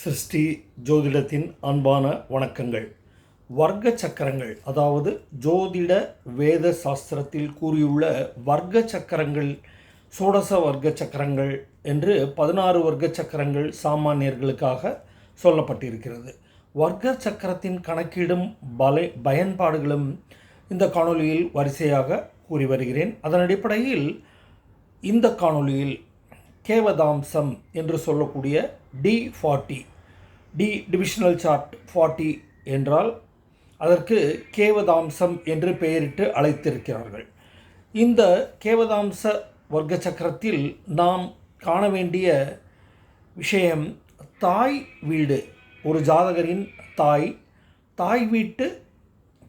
சிருஷ்டி ஜோதிடத்தின் அன்பான வணக்கங்கள். வர்க்க சக்கரங்கள் அதாவது ஜோதிட வேத சாஸ்திரத்தில் கூறியுள்ள வர்க்க சக்கரங்கள் சோடச வர்க்க சக்கரங்கள் என்று பதினாறு வர்க்க சக்கரங்கள் சாமானியர்களுக்காக சொல்லப்பட்டிருக்கிறது. வர்க்க சக்கரத்தின் கணக்கீடும் பல பயன்பாடுகளும் இந்த காணொளியில் வரிசையாக கூறி வருகிறேன். அதன் அடிப்படையில் இந்த காணொளியில் கேவதாம்சம் என்று சொல்லக்கூடிய D forty D divisional chart forty என்றால் அதற்கு கேவதாம்சம் என்று பெயரிட்டு அழைத்திருக்கிறார்கள். இந்த கேவதாம்ச வர்க்க சக்கரத்தில் நாம் காண வேண்டிய விஷயம் தாய் வீடு ஒரு ஜாதகரின் தாய் தாய் வீட்டு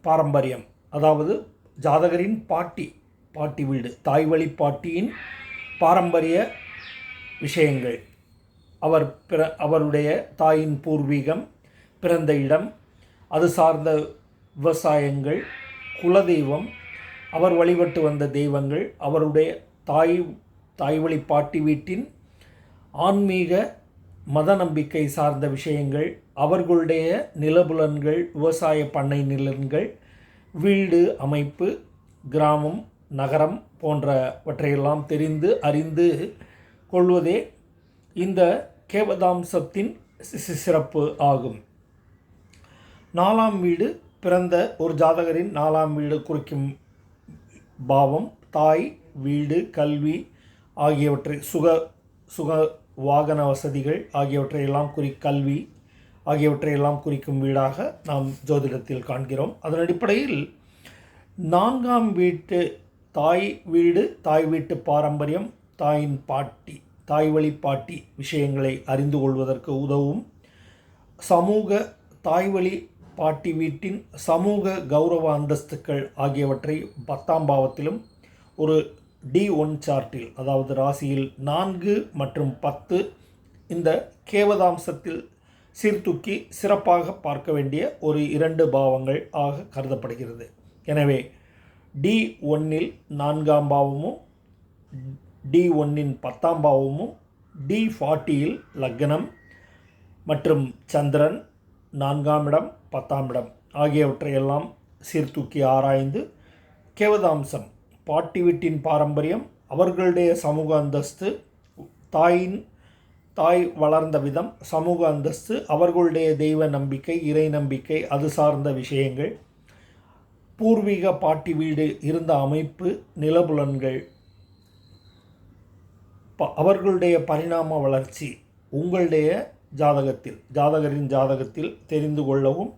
பாரம்பரியம் அதாவது ஜாதகரின் பாட்டி பாட்டி வீடு தாய் வழி பாட்டியின் பாரம்பரிய விஷயங்கள். அவர் பிற அவருடைய தாயின் பூர்வீகம் பிறந்த இடம் அது சார்ந்த விவசாயங்கள் குலதெய்வம் அவர் வழிபட்டு வந்த தெய்வங்கள் அவருடைய தாய் தாய் வழி பாட்டி வீட்டின் ஆன்மீக மத நம்பிக்கை சார்ந்த விஷயங்கள் அவர்களுடைய நிலபுலன்கள் விவசாய பண்ணை நிலன்கள் வீடு அமைப்பு கிராமம் நகரம் போன்றவற்றையெல்லாம் தெரிந்து அறிந்து கொள்வதே இந்த கேவதாம்சத்தின் சி- சிறப்பு ஆகும். நாலாம் வீடு பிறந்த ஒரு ஜாதகரின் நாலாம் வீடு குறிக்கும் பாவம் தாய் வீடு கல்வி ஆகியவற்றை சுக சுக வாகன வசதிகள் ஆகியவற்றையெல்லாம் குறி கல்வி ஆகியவற்றையெல்லாம் குறிக்கும் வீடாக நாம் ஜோதிடத்தில் காண்கிறோம். அதன் அடிப்படையில் நான்காம் வீட்டு தாய் வீடு தாய் வீட்டு பாரம்பரியம் தாயின் பாட்டி தாய் வழி பாட்டி விஷயங்களை அறிந்து கொள்வதற்கு உதவும். சமூக தாய்வழி பாட்டி வீட்டின் சமூக கௌரவ அந்தஸ்துக்கள் ஆகியவற்றை பத்தாம் பாவத்திலும் ஒரு டி ஒன் சார்ட்டில் அதாவது ராசியில் நான்கு மற்றும் பத்து இந்த கேவதாம்சத்தில் சீர்தூக்கி சிறப்பாக பார்க்க வேண்டிய ஒரு இரண்டு பாவங்கள் ஆக கருதப்படுகிறது. எனவே டி ஒன்னில் நான்காம் பாவமும் டி ஒன்னின் பத்தாம் பாவமும் டி ஃபார்ட்டியில் லக்னம் மற்றும் சந்திரன் நான்காம் இடம் பத்தாம் இடம் ஆகியவற்றையெல்லாம் சீர்தூக்கி ஆராய்ந்து கேவதாம்சம் பாட்டி வீட்டின் பாரம்பரியம் அவர்களுடைய சமூக அந்தஸ்து தாயின் தாய் வளர்ந்த விதம் சமூக அந்தஸ்து அவர்களுடைய தெய்வ நம்பிக்கை இறை நம்பிக்கை அது சார்ந்த விஷயங்கள் பூர்வீக பாட்டி வீடு இருந்த அமைப்பு நிலபுலன்கள் ப- அவர்களுடைய பரிணாம வளர்ச்சி உங்களுடைய ஜாதகத்தில் ஜாதகரின் ஜாதகத்தில் தெரிந்து கொள்ளவும்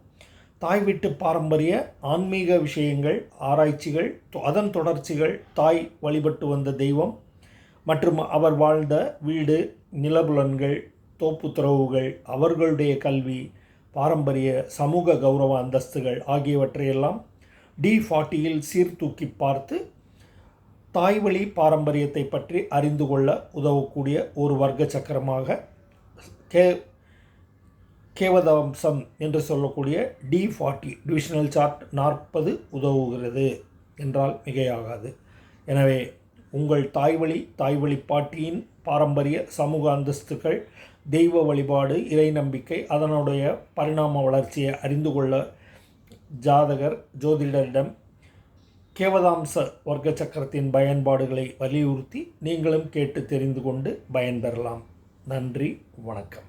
தாய் வீட்டு பாரம்பரிய ஆன்மீக விஷயங்கள் ஆராய்ச்சிகள் அதன் தொடர்ச்சிகள் தாய் வழிபட்டு வந்த தெய்வம் மற்றும் அவர் வாழ்ந்த வீடு நிலபுலன்கள் தோப்புத்துறவுகள் அவர்களுடைய கல்வி பாரம்பரிய சமூக கௌரவ அந்தஸ்துகள் ஆகியவற்றையெல்லாம் டி ஃபார்ட்டியில் சீர்தூக்கி பார்த்து தாய்வழி பாரம்பரியத்தை பற்றி அறிந்து கொள்ள உதவக்கூடிய ஒரு வர்க்க சக்கரமாக கே கேவதம்சம் என்று சொல்லக்கூடிய டி ஃபார்ட்டி டிவிஷனல் சார்ட் நாற்பது உதவுகிறது என்றால் மிகையாகாது. எனவே உங்கள் தாய்வழி தாய்வழி பாட்டியின் பாரம்பரிய சமூக அந்தஸ்துகள் தெய்வ வழிபாடு இறை நம்பிக்கை அதனுடைய பரிணாம வளர்ச்சியை அறிந்து கொள்ள ஜாதகர் ஜோதிடரிடம் கேவதாம்ச வர்க்க சக்கரத்தின் பயன்பாடுகளை வலியுறுத்தி நீங்களும் கேட்டு தெரிந்து கொண்டு பயன்பெறலாம். நன்றி வணக்கம்.